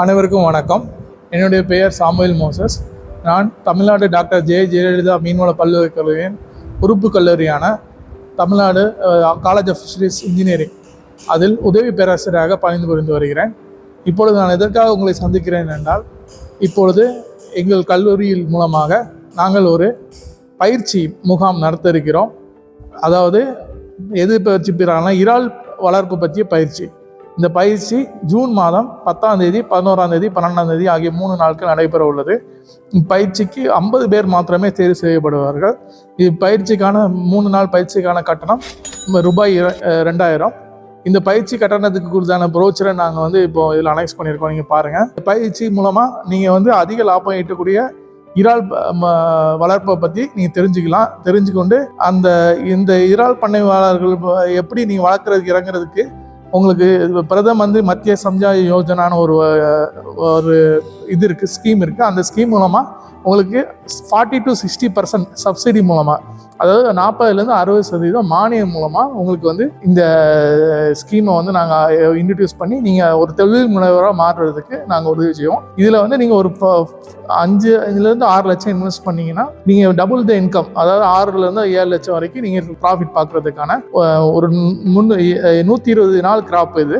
அனைவருக்கும் வணக்கம். என்னுடைய பெயர் சாமுவேல் மோசஸ். நான் தமிழ்நாடு டாக்டர் ஜெய ஜெயலலிதா மீன்வள பல்கலைக்கழகின் உறுப்பு கல்லூரியான Tamil Nadu college of fisheries engineering அதில் உதவி பேராசிரியராக பணிந்து புரிந்து வருகிறேன். இப்பொழுது நான் எதற்காக உங்களை சந்திக்கிறேன் என்றால் இப்பொழுது எங்கள் கல்லூரியில் மூலமாக நாங்கள் ஒரு பயிற்சி முகாம் நடத்த இருக்கிறோம் அதாவது எது பயிற்சி பெறாங்கன்னா இறால் வளர்ப்பு பற்றிய பயிற்சி. இந்த பயிற்சி ஜூன் மாதம் பத்தாம் தேதி பதினோராம் தேதி பன்னெண்டாம் தேதி ஆகிய மூணு நாட்கள் நடைபெற உள்ளது. இப்பயிற்சிக்கு ஐம்பது பேர் மாத்திரமே தேர்வு செய்யப்படுவார்கள். இப்பயிற்சிக்கான மூணு நாள் பயிற்சிக்கான கட்டணம் ரூபாய் ரெண்டாயிரம். இந்த பயிற்சி கட்டணத்துக்கு குறித்தான ப்ரோச்சரை நாங்கள் வந்து இப்போ இதில் அனௌன்ஸ் பண்ணியிருக்கோம். நீங்கள் பாருங்கள் இந்த பயிற்சி மூலமாக நீங்கள் வந்து அதிக லாபம் ஈட்டக்கூடிய இறால் வளர்ப்பை பற்றி நீங்கள் தெரிஞ்சுக்கலாம். தெரிஞ்சுக்கொண்டு அந்த இந்த இறால் பண்ணையாளர்கள் எப்படி நீங்கள் வளர்க்குறதுக்கு இறங்குறதுக்கு உங்களுக்கு பிரதம மந்திரி மத்திய சம்ஜாய் யோஜனான்னு ஒரு ஒரு இது இருக்குது ஸ்கீம் இருக்குது அந்த ஸ்கீம் மூலமாக உங்களுக்கு forty to sixty percent subsidy மூலமாக அதாவது நாற்பதுலேருந்து அறுபது சதவீதம் மானியம் மூலமாக உங்களுக்கு வந்து இந்த ஸ்கீமை வந்து நாங்கள் இன்ட்ரடியூஸ் பண்ணி நீங்கள் ஒரு தொழில் முனைவராக மாறுறதுக்கு நாங்கள் உதவி செய்வோம். இதில் வந்து நீங்கள் ஒரு அஞ்சு இதுலேருந்து ஆறு லட்சம் இன்வெஸ்ட் பண்ணீங்கன்னா நீங்கள் டபுள் த இன்கம் அதாவது ஆறுலேருந்து ஏழு லட்சம் வரைக்கும் நீங்கள் ப்ராஃபிட் பார்க்குறதுக்கான ஒரு முன்னூ நூற்றி இருபது நாள் கிராப் இது.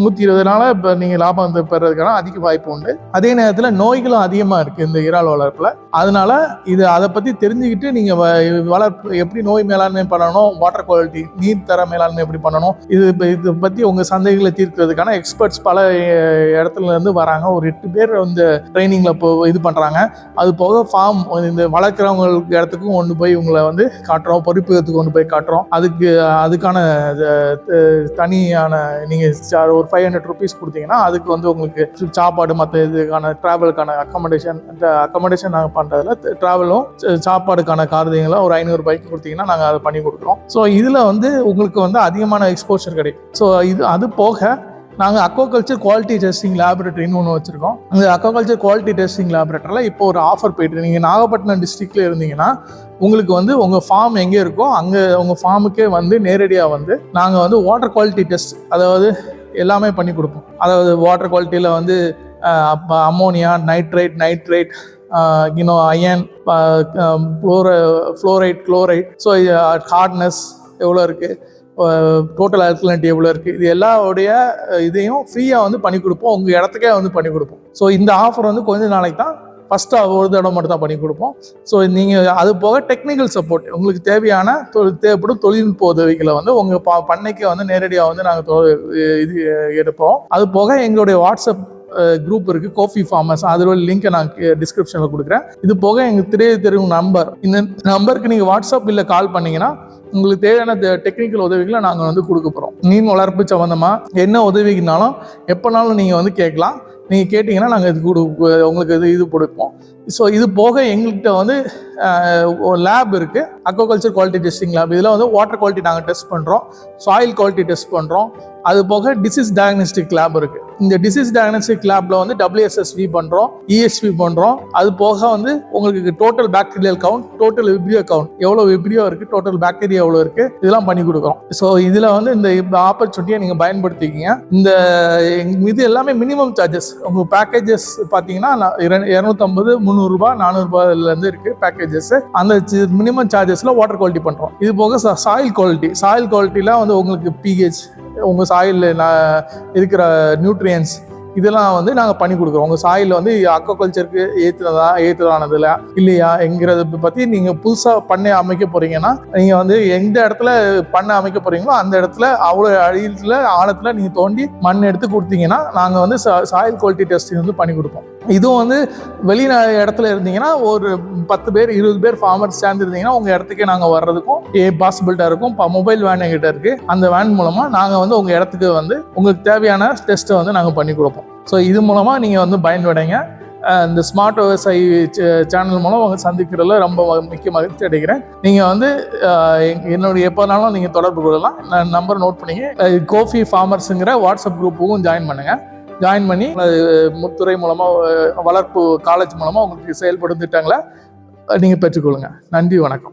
நூற்றி இருபது நாளாக இப்போ நீங்கள் லாபம் வந்து பெறதுக்கான அதிக வாய்ப்பு உண்டு. அதே நேரத்தில் நோய்களும் அதிகமாக இருக்குது இந்த இறால் வளர்ப்பில். அதனால் இது அதை பற்றி தெரிஞ்சுக்கிட்டு நீங்கள் வளர்ப்பு எப்படி நோய் மேலாண்மை பண்ணணும் வாட்டர் குவாலிட்டி நீர் தர மேலாண்மை எப்படி பண்ணணும் இது இப்ப இதை பற்றி உங்கள் சந்தைகளை தீர்க்கிறதுக்கான எக்ஸ்பர்ட்ஸ் பல இடத்துலேருந்து இடத்துல இருந்து வராங்க. ஒரு எட்டு பேர் வந்து ட்ரைனிங்கில் இப்போ இது பண்ணுறாங்க அது போக ஃபார்ம் இந்த வளர்க்குறவங்களுக்கு இடத்துக்கும் கொண்டு போய் உங்களை வந்து காட்டுறோம். பொறுப்புக்கு கொண்டு போய் காட்டுறோம். அதுக்கு அதுக்கான தனியான நீங்கள் ஒரு ஃபைவ் ஹண்ட்ரட் ருபீஸ் கொடுத்தீங்கன்னா அதுக்கு வந்து உங்களுக்கு சாப்பாடு மற்ற இதுக்கான ட்ராவலுக்கான அக்கமடேஷன் அக்கமடேஷன் நாங்கள் பண்ணுறதுல ட்ராவலும் சாப்பாடுக்கான காரதியங்களும் ஒரு ஐநூறு பைக் கொடுத்தீங்கன்னா நாங்கள் அதை பண்ணி கொடுக்குறோம். ஸோ இதில் வந்து உங்களுக்கு வந்து அதிகமான எக்ஸ்போஷர் கிடைக்கும். ஸோ இது அது போக நாங்கள் அக்வாகல்ச்சர் குவாலிட்டி டெஸ்டிங் லேபரேட்டரின்னு ஒன்று வச்சுருக்கோம். இந்த அக்வாகல்ச்சர் குவாலிட்டி டெஸ்டிங் லேபரேட்டரியில் இப்போ ஒரு ஆஃபர் போயிட்டு நீங்கள் நாகப்பட்டினம் டிஸ்ட்ரிக்டில் இருந்தீங்கன்னா உங்களுக்கு வந்து உங்கள் ஃபார்ம் எங்கே இருக்கோ அங்கே உங்கள் ஃபார்முக்கே வந்து நேரடியாக வந்து நாங்கள் வந்து வாட்டர் குவாலிட்டி டெஸ்ட் அதாவது எல்லாமே பண்ணி கொடுப்போம். அதாவது வாட்டர் குவாலிட்டியில் வந்து அம்மோனியா நைட்ரேட் நைட்ரேட் இன்னும் iron fluoride fluoride chloride so hardness எவ்வளோ இருக்குது டோட்டல் அல்கலன்ட் எவ்வளோ இருக்குது இது எல்லாவுடைய இதையும் ஃப்ரீயாக வந்து பண்ணி கொடுப்போம். உங்கள் இடத்துக்கே வந்து பண்ணி கொடுப்போம். ஸோ இந்த ஆஃபர் வந்து கொஞ்ச நாளைக்கு தான் ஃபஸ்ட்டு ஒரு தடவை மட்டும் தான் பண்ணி கொடுப்போம். ஸோ நீங்கள் அது போக டெக்னிக்கல் சப்போர்ட் உங்களுக்கு தேவையான தொ- தேவைப்படும் தொழில்நுட்ப உதவிகளை வந்து உங்கள் ப பண்ணைக்கு வந்து நேரடியாக வந்து நாங்கள் இது எடுப்போம். அது போக எங்களுடைய வாட்ஸ்அப் குரூப் இருக்கு கோஃபி ஃபார்மர்ஸ் அதோட லிங்கை நான் டிஸ்கிரிப்ஷனில் கொடுக்குறேன். இது போக எங்கள் திரைய தெரியும் நம்பர் இந்த நம்பருக்கு நீங்கள் வாட்ஸ்அப் இல்லை கால் பண்ணீங்கன்னா உங்களுக்கு தேவையான டெக்னிக்கல் உதவிகளை நாங்கள் வந்து கொடுக்க போகிறோம் மீன் வளர்ப்பு சம்மந்தமாக என்ன உதவிக்குனாலும் எப்போனாலும் நீங்கள் வந்து கேட்கலாம். நீங்கள் கேட்டிங்கன்னா நாங்கள் இது கொடு உங்களுக்கு இது இது கொடுப்போம். ஸோ இது போக எங்கள்கிட்ட வந்து லேப் இருக்குது அக்வாகல்ச்சர் குவாலிட்டி டெஸ்டிங் லேப் இதில் வந்து வாட்டர் குவாலிட்டி நாங்கள் டெஸ்ட் பண்ணுறோம் சாயில் குவாலிட்டி டெஸ்ட் பண்ணுறோம் அது போக டிசீஸ் டயக்னோஸ்டிக் லேப் இருக்குது இந்த டிசீஸ் டயக்னோஸ்டிக் லேபில் வந்து டபிள்யூஎஸ்எஸ்வி பண்ணுறோம் இஎஸ்வி பண்ணுறோம் அது போக வந்து உங்களுக்கு total bacterial count total vibrio count எவ்வளோ விப்ரியோ இருக்குது டோட்டல் பாக்டீரியா எவ்வளோ இருக்குது இதெல்லாம் பண்ணி கொடுக்குறோம். ஸோ இதில் வந்து இந்த ஆப்பர்ச்சுனிட்டியை நீங்கள் பயன்படுத்திக்கிங்க. இந்த இது எல்லாமே மினிமம் சார்ஜஸ் உங்கள் பேக்கேஜஸ் பார்த்தீங்கன்னா நான் இரநூத்தம்பது முந்நூறுரூபா நானூறுபாலேருந்து இருக்குது பேக்கேஜஸ் அந்த மினிமம் சார்ஜஸில் வாட்டர் குவாலிட்டி பண்ணுறோம் இது போக சாயில் குவாலிட்டி சாயில் குவாலிட்டியில் வந்து உங்களுக்கு பிஹெச் உங்கள் சாயிலில் இருக்கிற நியூட்ரியன்ஸ் இதெல்லாம் வந்து நாங்கள் பண்ணி கொடுக்குறோம். உங்கள் சாயில் வந்து அக்வாகல்ச்சருக்கு ஏற்றுனதா ஏற்றுதானதில் இல்லையா என்கிறத பற்றி நீங்கள் புதுசாக பண்ணை அமைக்க போகிறீங்கன்னா நீங்கள் வந்து எந்த இடத்துல பண்ணை அமைக்க போகிறீங்களோ அந்த இடத்துல அவ்வளோ அடியில் ஆழத்தில் நீங்கள் தோண்டி மண் எடுத்து கொடுத்தீங்கன்னா நாங்கள் வந்து சாயில் குவாலிட்டி டெஸ்டிங் வந்து பண்ணி கொடுப்போம். இதுவும் வந்து வெளிநா இடத்துல இருந்தீங்கன்னா ஒரு பத்து பேர் இருபது பேர் ஃபார்மர்ஸ் சேர்ந்துருந்தீங்கன்னா உங்கள் இடத்துக்கே நாங்கள் வர்றதுக்கும் ஏ பாசிபிலிட்டாக இருக்கும். இப்போ மொபைல் வேன் எங்கிட்ட இருக்குது அந்த வேன் மூலமாக நாங்கள் வந்து உங்கள் இடத்துக்கு வந்து உங்களுக்கு தேவையான டெஸ்ட்டை வந்து நாங்கள் பண்ணி கொடுப்போம். ஸோ இது மூலமாக நீங்கள் வந்து பயன்படைங்க. இந்த ஸ்மார்ட் விவசாயி சேனல் மூலம் உங்கள் சந்திக்கிறதுல ரொம்ப முக்கிய மிக்க மகிழ்ச்சி அடைகிறேன். நீங்கள் வந்து என்னுடைய எப்போனாலும் நீங்கள் தொடர்பு கொள்ளலாம். நான் நம்பர் நோட் பண்ணிங்க கோஃபி ஃபார்மர்ஸுங்கிற வாட்ஸ்அப் குரூப்புக்கும் ஜாயின் பண்ணுங்கள் ஜாயின் பண்ணி முத்துறை மூலமாக வளர்ப்பு காலேஜ் மூலமாக உங்களுக்கு செயல்படும் திட்டங்களை நீங்கள் பெற்றுக்கொள்ளுங்க. நன்றி வணக்கம்.